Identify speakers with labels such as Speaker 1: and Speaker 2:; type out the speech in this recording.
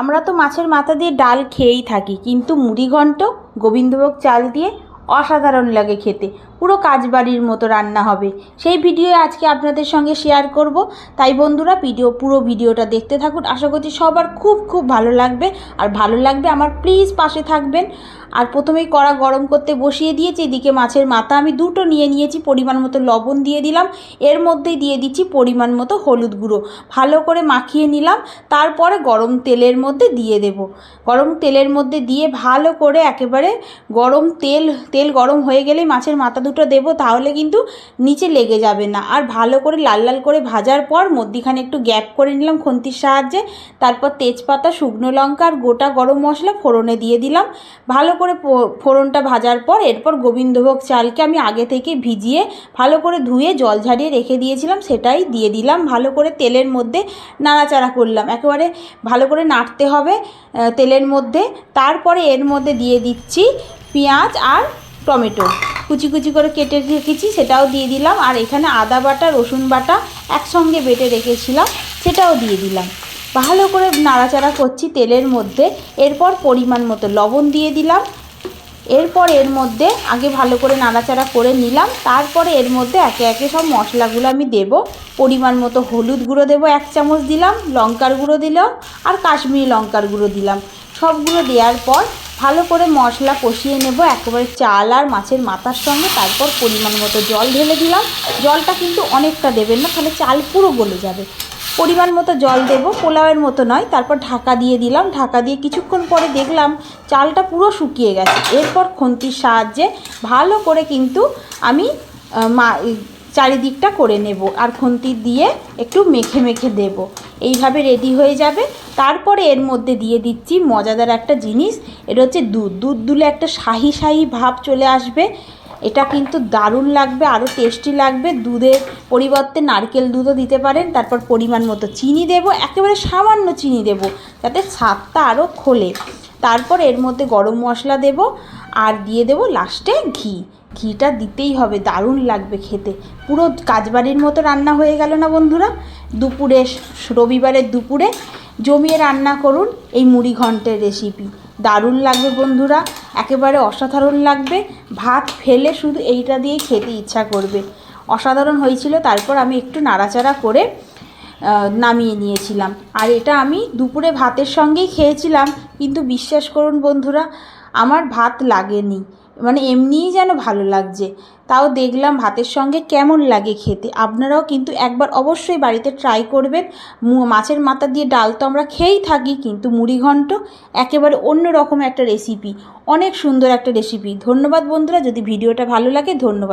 Speaker 1: আমরা তো মাছের মাথা দিয়ে ডাল খেয়েই থাকি, কিন্তু মুড়িঘণ্ট, গোবিন্দভোগ চাল দিয়ে অসাধারণ লাগে খেতে। পুরো কাজবাড়ির মতো রান্না হবে। সেই ভিডিও আজকে আপনাদের সঙ্গে শেয়ার করব। তাই বন্ধুরা ভিডিও পুরো ভিডিওটা দেখতে থাকুন। আশা করছি সবার খুব খুব ভালো লাগবে। আর ভালো লাগবে আমার প্লিজ পাশে থাকবেন। আর প্রথমেই কড়া গরম করতে বসিয়ে দিয়েছি। এদিকে মাছের মাথা আমি দুটো নিয়ে নিয়েছি। পরিমাণ মতো লবণ দিয়ে দিলাম। এর মধ্যেই দিয়ে দিচ্ছি পরিমাণ মতো হলুদ গুঁড়ো। ভালো করে মাখিয়ে নিলাম। তারপরে গরম তেলের মধ্যে দিয়ে দেব। গরম তেলের মধ্যে দিয়ে ভালো করে একেবারে গরম তেল তেল গরম হয়ে গেলে মাছের মাথা দুটো দেবো, তাহলে কিন্তু নিচে লেগে যাবে না। আর ভালো করে লাল লাল করে ভাজার পর মধ্যিখানে একটু গ্যাপ করে নিলাম খুন্তির সাহায্যে। তারপর তেজপাতা, শুকনো লঙ্কা আর গোটা গরম মশলা ফোড়নে দিয়ে দিলাম। ভালো করে ফোড়নটা ভাজার পর এরপর গোবিন্দভোগ চালকে আমি আগে থেকে ভিজিয়ে ভালো করে ধুয়ে জল ঝাড়িয়ে রেখে দিয়েছিলাম, সেটাই দিয়ে দিলাম। ভালো করে তেলের মধ্যে নাড়াচাড়া করলাম। একেবারে ভালো করে নাড়তে হবে তেলের মধ্যে। তারপরে এর মধ্যে দিয়ে দিচ্ছি পেঁয়াজ আর টমেটো। কুচি কুচি করে কেটে রেখেছি, সেটাও দিয়ে দিলাম। আর এখানে আদা বাটা, রসুন বাটা একসঙ্গে বেটে রেখেছিলাম, সেটাও দিয়ে দিলাম। ভালো করে নাড়াচাড়া করছি তেলের মধ্যে। এরপর পরিমাণ মতো লবণ দিয়ে দিলাম। এরপর এর মধ্যে আগে ভালো করে নাড়াচাড়া করে নিলাম। তারপরে এর মধ্যে একে একে সব মশলাগুলো আমি দেব। পরিমাণ মতো হলুদ গুঁড়ো দেবো, এক চামচ দিলাম, লঙ্কার গুঁড়ো দিলাম, আর কাশ্মীরি লঙ্কার গুঁড়ো দিলাম। সবগুলো দেওয়ার পর ভালো করে মশলা কষিয়ে নেব, একেবারে চাল আর মাছের মাথার সঙ্গে, তারপর পরিমাণ মতো জল ঢেলে দিলাম। জলটা কিন্তু অনেকটা দেবেন না, তাহলে চাল পুরো গলে যাবে। পরিমাণ মতো জল দেব, পোলাওয়ের মতো নয়, তারপর ঢাকা দিয়ে দিলাম। ঢাকা দিয়ে কিছুক্ষণ পরে দেখলাম চালটা পুরো শুকিয়ে গেছে। এরপর খন্তির সাহায্যে ভালো করে কিন্তু আমি মা চারিদিকটা করে নেব আর খুন্তি দিয়ে একটু মেখে মেখে দেব। এইভাবে রেডি হয়ে যাবে। তারপরে এর মধ্যে দিয়ে দিচ্ছি মজাদার একটা জিনিস, এটা হচ্ছে দুধ। দুধ দুলে একটা শাহি শাহি ভাব চলে আসবে। এটা কিন্তু দারুণ লাগবে, আরও টেস্টি লাগবে। দুধের পরিবর্তে নারকেল দুধও দিতে পারেন। তারপর পরিমাণ মতো চিনি দেব। একেবারে সামান্য চিনি দেব, যাতে স্বাদটা আরও খোলে। তারপর এর মধ্যে গরম মশলা দেব। আর দিয়ে দেব লাস্টে ঘি। ঘিটা দিতেই হবে, দারুণ লাগবে খেতে। পুরো কাজবাড়ির মতো রান্না হয়ে গেল না বন্ধুরা? দুপুরে, রবিবারের দুপুরে জমিয়ে রান্না করুন এই মুড়ি ঘন্টের রেসিপি দারুণ লাগবে বন্ধুরা, একেবারে অসাধারণ লাগবে। ভাত ফেলে শুধু এইটা দিয়েই খেতে ইচ্ছা করবে। অসাধারণ হয়েছিল, তারপর আমি একটু নাড়াচাড়া করে নামিয়ে নিয়েছিলাম। আর এটা আমি দুপুরে ভাতের সঙ্গেই খেয়েছিলাম, কিন্তু বিশ্বাস করুন বন্ধুরা আমার ভাত লাগেনি। মানে এমনিই যেন ভালো লাগছে। তাও দেখলাম ভাতের সঙ্গে কেমন লাগে খেতে। আপনারাও কিন্তু একবার অবশ্যই বাড়িতে ট্রাই করবেন। মাছের মাথা দিয়ে ডাল তো আমরা খেয়েই থাকি, কিন্তু মুড়িঘণ্ট একেবারে অন্য রকম একটা রেসিপি অনেক সুন্দর একটা রেসিপি ধন্যবাদ বন্ধুরা, যদি ভিডিওটা ভালো লাগে ধন্যবাদ।